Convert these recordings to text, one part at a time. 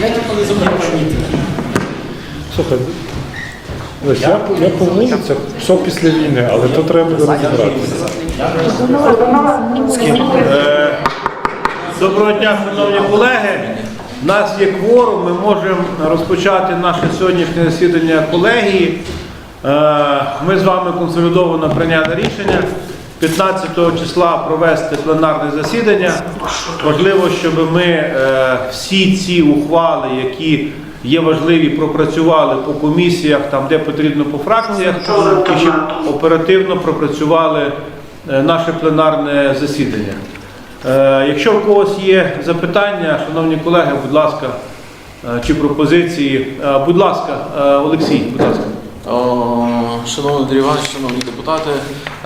я не запрошую. Слухай, Лесь, я, я повинен це все після війни, але то треба буде розібратися. Е, Доброго дня, шановні колеги. У нас є кворум, ми можемо розпочати наше сьогоднішнє засідання колегії. Е, Ми з вами консолідовано прийняли рішення 15 числа провести пленарне засідання. Важливо, щоб ми е, всі ці ухвали, які є важливі, пропрацювали по комісіях, там де потрібно по фракціях, і щоб оперативно пропрацювали е, наше пленарне засідання. Е, Якщо в когось є запитання, шановні колеги, будь ласка, чи пропозиції, будь ласка, Олексій, будь ласка. Шановний Андрій Іванович, шановні депутати,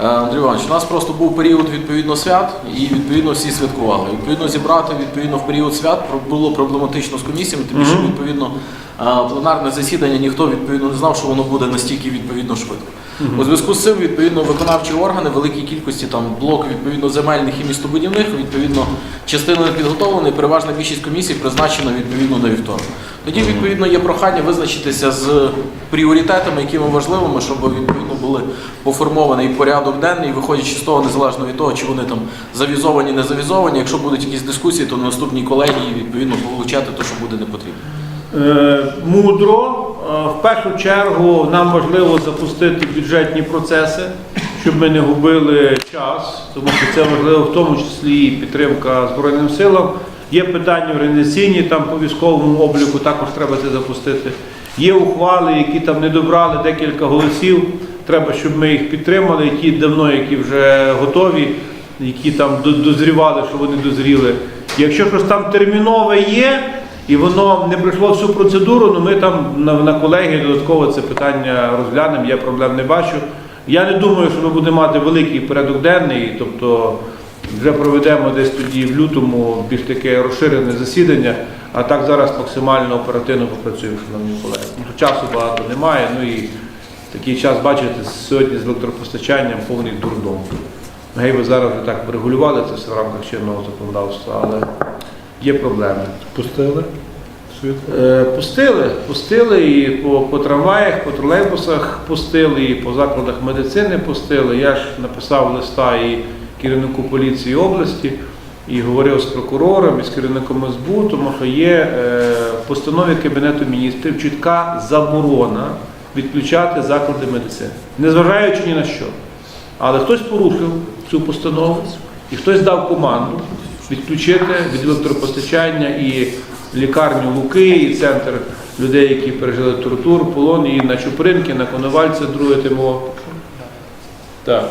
Е, Андрій Іванович, у нас просто був період відповідно свят, і відповідно всі святкували. Відповідно, зібрати відповідно в період свят було проблематично з комісіями, тому що відповідно е, пленарне засідання ніхто відповідно не знав, що воно буде настільки відповідно швидко. У зв'язку з цим відповідно виконавчі органи великій кількості там блок відповідно земельних і містобудівних, відповідно частина не підготовлена, і переважна більшість комісій призначена відповідно на вівторок. Тоді відповідно є прохання визначитися з пріоритетами, якими важливими, щоб відповідно були поформований порядок денний, і виходячи з того, незалежно від того, чи вони там завізовані, не завізовані. Якщо будуть якісь дискусії, то на наступній колегії відповідно получати те, що буде не потрібно. Е, Мудро. Е, В першу чергу нам важливо запустити бюджетні процеси, щоб ми не губили час, тому що це важливо в тому числі і підтримка Збройним силам. Є питання організаційні, там по військовому обліку також треба це запустити. Є ухвали, які там не добрали декілька голосів. Треба, щоб ми їх підтримали, ті давно, які вже готові, які там до- дозрівали, що вони дозріли. Якщо щось там термінове є, і воно не пройшло всю процедуру, ну ми там на, на колегії додатково це питання розглянемо, я проблем не бачу. Я не думаю, що ми будемо мати великий порядок денний, тобто вже проведемо десь тоді в лютому більш таке розширене засідання, а так зараз максимально оперативно попрацюємо, шановні колеги. Ну, часу багато немає, ну і такий час, бачите, сьогодні з електропостачанням повний дурдом. Гей, ви зараз вже так врегулювали це все в рамках чинного законодавства, але є проблеми. Пустили? Е, Пустили, пустили і по, по трамваях, по тролейбусах пустили, і по закладах медицини пустили. Я ж написав листа і керівнику поліції області, і говорив з прокурором, і з керівником СБУ, тому що є е, в постанові Кабінету міністрів чітка заборона відключати заклади медицини, незважаючи ні на що. Але хтось порушив цю постанову, і хтось дав команду відключити від електропостачання і лікарню Луки, і центр людей, які пережили тортур, полон, і на Чупринки, на Коновальця, друге ТМО. Так.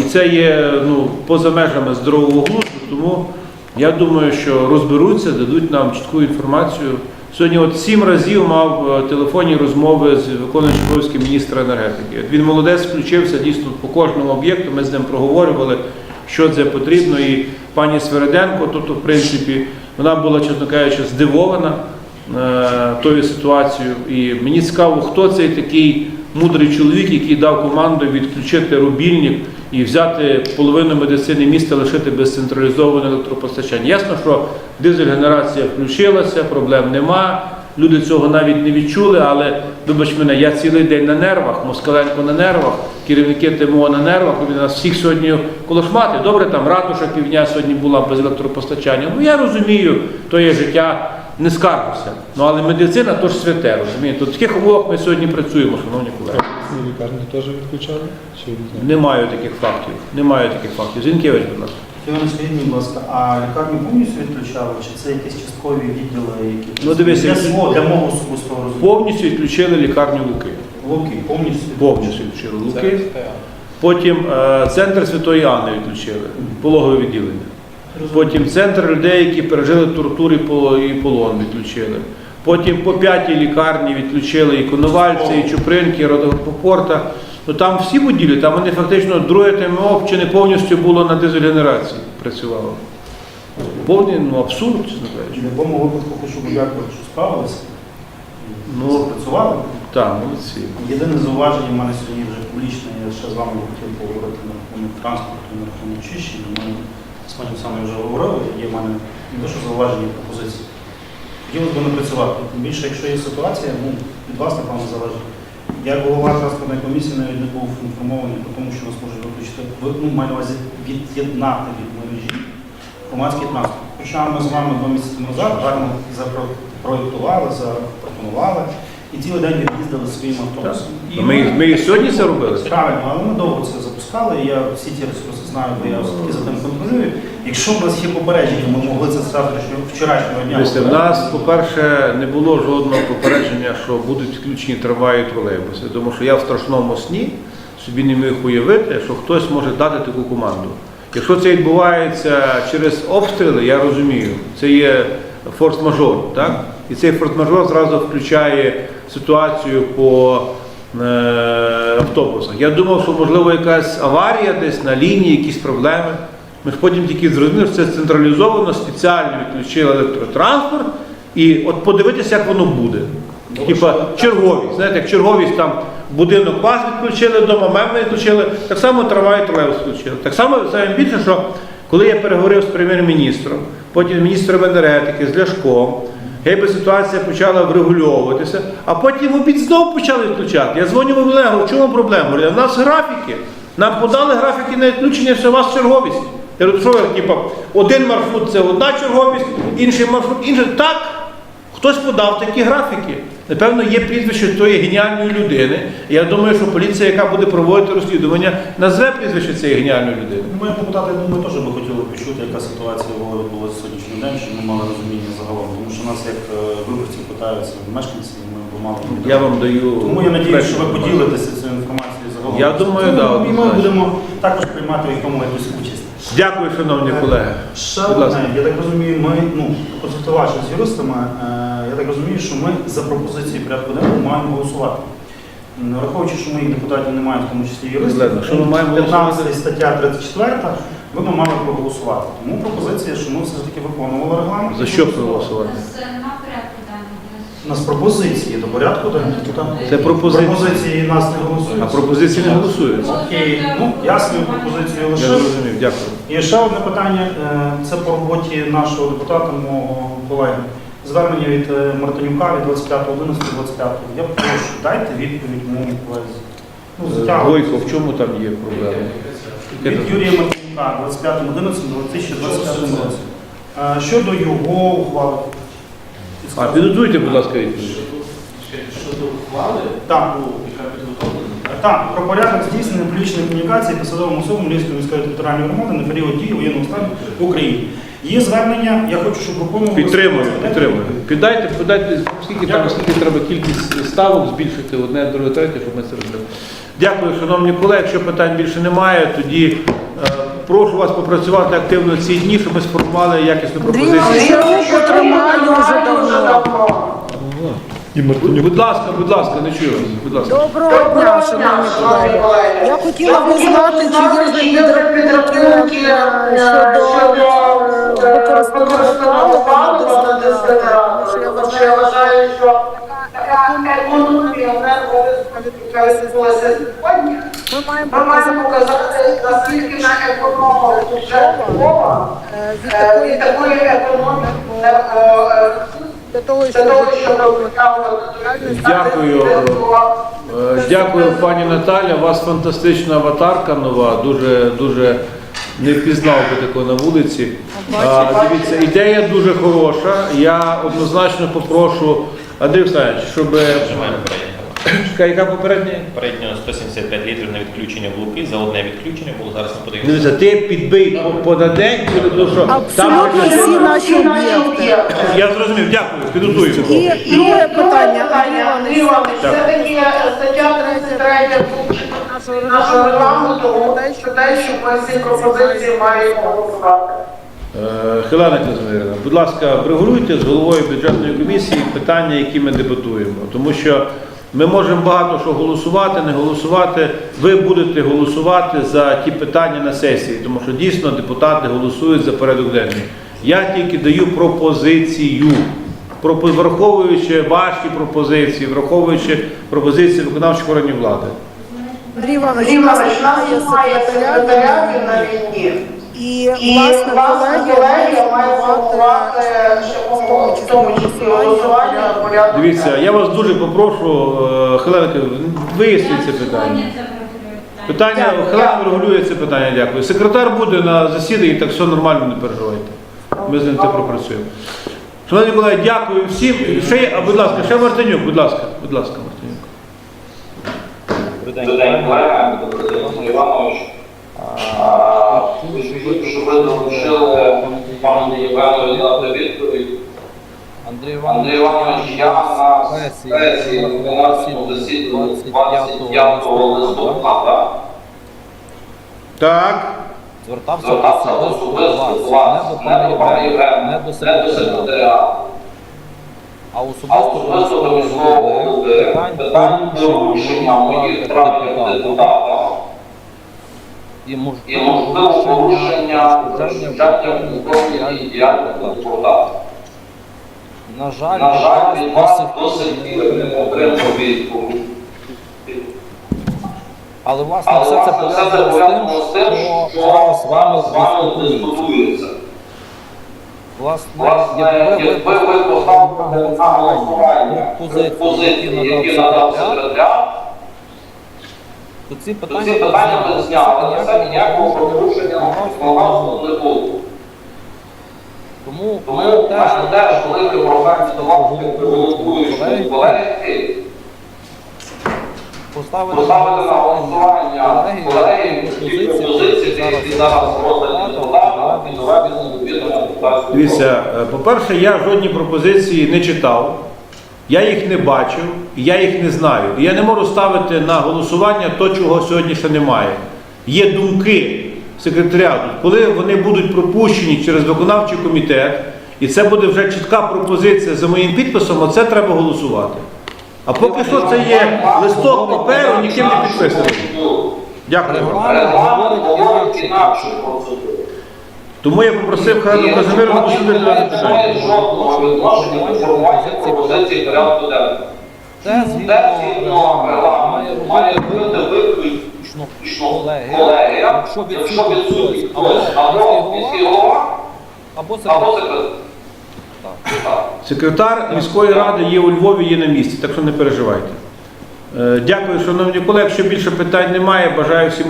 І це є ну, поза межами здорового глузду, тому я думаю, що розберуться, дадуть нам чітку інформацію. Сьогодні от сім разів мав е, телефонні розмови з виконуючим обов'язки міністра енергетики. От Він молодець включився дійсно по кожному об'єкту. Ми з ним проговорювали, що це потрібно. І пані Свереденко, тобто, в принципі, вона була, чесно кажучи, здивована е, тою ситуацією. І мені цікаво, хто цей такий мудрий чоловік, який дав команду відключити рубільник і взяти половину медицини міста, лишити без централізованого електропостачання. Ясно, що дизель-генерація включилася, проблем нема. Люди цього навіть не відчули, але вибач мене, я цілий день на нервах, Москаленко на нервах, керівники ТМО на нервах, вони нас всіх сьогодні колошмати. Добре, там ратуша півдня сьогодні була без електропостачання. Ну я розумію, то є життя, не скаржуся. Ну але медицина то ж святе, розумієте. В таких умовах ми сьогодні працюємо, шановні колеги. Лікарні теж відключали? Чи не? Не маю таких фактів. Не маю таких фактів. Зінкевич, будь ласка. Іван, скажіть, будь ласка, а лікарню повністю відключали, чи це якісь часткові відділи, які Ну, дивись, для, як- свого, для мого особистого розуміння? Повністю відключили лікарню Луки. Луки, повністю. Повністю відключили Луки. Потім е, центр Святої Анни відключили, пологове відділення. Потім центр людей, які пережили тортури і і полон, відключили. Потім по п'ятій лікарні відключили і Коновальці, і Чупринки, і Родопорта. Ну там всі будівлі, там вони фактично друге ТМО чи не повністю було на дизель-генерації працювало. Повний ну, абсурд, чесно В будь-якому випадку хочу подякувати, що справилися. Ну, Запрацювали. Так, молодці. Єдине зауваження в мене сьогодні вже публічне, я ще з вами хотів поговорити на рахунок транспорту, на рахунок очищення. Ми з пані Оксаною вже говорили, є в мене не те, що зауваження, пропозиції. хотілося б не працювати. Тим більше, якщо є ситуація, ну, від вас, напевно, залежить. Я голова транспортної комісії навіть не був інформований про тому, що нас можуть виключити, ви- ну, маю на увазі від'єднати від мережі громадський транспорт. Хоча ми з вами два місяці назад гарно запроєктували, запропонували і цілий день від'їздили своїм автобусом. І Ми, ми і сьогодні це робили. Правильно, але ми довго це запускали, я всі ті ресурси знаю, бо я все-таки за тим контролюю. Якщо в нас є попередження, ми могли це з завтрашнього вчорашнього дня. Дивіться, в нас, по-перше, не було жодного попередження, що будуть включені трамваї і тролейбуси, тому що я в страшному сні собі не міг уявити, що хтось може дати таку команду. Якщо це відбувається через обстріли, я розумію, це є форс-мажор, так? І цей форс-мажор зразу включає ситуацію по е, автобусах. Я думав, що можливо якась аварія десь на лінії, якісь проблеми. Ми ж потім тільки зрозуміли, що це централізовано, спеціально відключили електротранспорт, і от подивитися, як воно буде. Типа черговість. Знаєте, як черговість там будинок вас відключили, вдома меми відключили, так само трамвай тролейбус відключили. Так само саме більше, що коли я переговорив з прем'єр-міністром, потім з міністром енергетики, з Ляшком, якби ситуація почала врегульовуватися, а потім обід знову почали відключати. Я дзвоню в Олегу, в чому проблема? Говорю, у нас графіки. Нам подали графіки на відключення, що у вас черговість. Я що ви, типу, один маршрут це одна черговість, інший маршрут, інший. Так, хтось подав такі графіки. Напевно, є прізвище тої геніальної людини. Я думаю, що поліція, яка буде проводити розслідування, назве прізвище цієї геніальної людини. Ну, Ми, депутати, я думаю, теж би хотіли почути, яка ситуація була відбулася сьогоднішній день, щоб ми мали розуміння загалом. Тому що нас, як е, виборці, питаються мешканці, ми б мали Я вам даю. Тому я надіюся, що ви поділитеся цією інформацією загалом. Я думаю, Ну, да, І ми будемо також приймати в тому якусь участь. Дякую, шановні колеги. Ще Будь ласка. одне, я так розумію, ми, ну, консультувавши з юристами, е, я так розумію, що ми за пропозиції порядку денного маємо голосувати. Враховуючи, що моїх депутатів немає, в тому числі юристів, Ледно, що ми маємо 15 стаття 34, ви б мали проголосувати. Тому пропозиція, що ми все ж таки виконували регламент. За що проголосувати? Це нема порядку. У нас пропозиції до порядку денного. Це пропозиції. Пропозиції нас не голосують. А пропозиції не голосуються. Окей, ну я свою пропозицію Я лишив. зрозумів, дякую. І ще одне питання, е, це по роботі нашого депутата, мого колеги. Звернення від е, Мартинюка від 25.11.25. Я прошу, дайте відповідь моєму колезі. Ну, затягуйте. Гойко, в чому там є проблема? Від? Юрія Мартинюка 25.11.2025 році. Е, Щодо його ухвали. А підготуйте, будь ласка, відповідь. Щодо ухвали, Так. Так? Про порядок здійснення публічної комунікації посадовим особам Львівської міської територіальної громади на період дії воєнного стану в Україні. Є звернення, я хочу, щоб виконували... Підтримую, підтримую. Піддайте, піддайте, скільки там, скільки треба кількість ставок збільшити, одне, друге, третє, щоб ми це робили. Дякую, шановні колеги. Якщо питань більше немає, тоді е, прошу вас попрацювати активно ці дні, щоб ми сформували якісну пропозицію. Я руку тримаю вже давно. І Мартинюк. Будь ласка, будь ласка, не чую вас. Будь ласка. Доброго дня, шановні колеги. Я хотіла б знати, чи є вже підрахунки е, щодо е, використання палива на дизель. Я вважаю, що економія сьогодні. Ми маємо показати, наскільки на економію бюджет Львова е, від е, такої енергоресурсів для того, щоб щоб Дякую. Е, Дякую, пані Наталя. У вас фантастична аватарка нова, дуже дуже не впізнав би такого на вулиці. А, дивіться, ідея дуже хороша. Я однозначно попрошу Андрій Олександрович, щоб Нажимаємо. Яка- яка попередня? Попередньо 175 літрів на відключення в Луки. За одне відключення було зараз ми подивимося. Дивіться, ти підбий по, по на день, тому що там абсолютно всі наші об'єкти. я зрозумів, дякую, підготуємо. І друге питання, Андрій Андрій Іванович. Іванович, все-таки стаття 33 пункт нашого регламенту про те, що ми всі пропозиції маємо голосувати. Е, Хелена Казимирівна, будь ласка, врегулюйте з головою бюджетної комісії питання, які ми дебатуємо. Тому що ми можемо багато що голосувати, не голосувати. Ви будете голосувати за ті питання на сесії, тому що дійсно депутати голосують за порядок денний. Я тільки даю пропозицію, пропо- враховуючи ваші пропозиції, враховуючи пропозиції виконавчих органів влади. Андрій Іванович, у нас немає секретаря на війні. І, І власне, формувати формувати шляхом в тому числі голосування порядок. Дивіться, я вас дуже попрошу, е, Хелена, виясніть це питання. Питання Хелена регулює це питання, дякую. Секретар буде на засіданні, так все нормально, не переживайте. Ми з ним це пропрацюємо. Шановні колеги, дякую всім. Ще, а, будь ласка, ще Мартинюк, будь ласка, будь ласка, Мартинюк. Добрий день, колега. Добрий Іванович. А, Хотів, щоб ви долучили пану Євгену дати відповідь. Андрій Іванович, я на сесії 12 засіданні 25 листопада звертався звертався особисто до вас, не до пана Євгена, не до секретаря, а а особисто особисто до міського голови. Питань порушення моїх прав як депутата і можливо порушення державної управління діяльності депутата. На жаль, На жаль, від вас до до сих сих пір не отримав відповідь. Але власне Але все це власне, все це пов'язано з тим, що зараз з вами дискутується. Власне, якби ви поставили на голосування позиції, які надав секретар, то ці то питання ці питання б зняли. На це ніякого порушення законодавства не було. Тому Тому в мене теж велике прохання до вас, як головуючого колеги, поставити поставити на голосування колеги ті пропозиції, які зараз роздані депутатам і відома депутатського Дивіться, е, по-перше, я жодні пропозиції не читав, я їх не бачив, я їх не знаю. Я не можу ставити на голосування то, чого сьогодні ще немає. Є думки секретаріату, коли вони будуть пропущені через виконавчий комітет, і це буде вже чітка пропозиція за моїм підписом, оце треба голосувати. А поки що це є листок паперу, ніким не підписаний. Дякую вам. Регламент говорить інакше процедуру. Тому я попросив Хрену Казимиру дослідити дане питання. Немає жодного відношення до формування пропозиції порядку денного. Те згідно регламенту має бути виключно колегія, якщо відсутній хтось або міський голова, або секретар. Секретар міської ради є у Львові, є на місці, так що не переживайте. Е, Дякую, шановні колеги. Якщо більше питань немає, бажаю всім.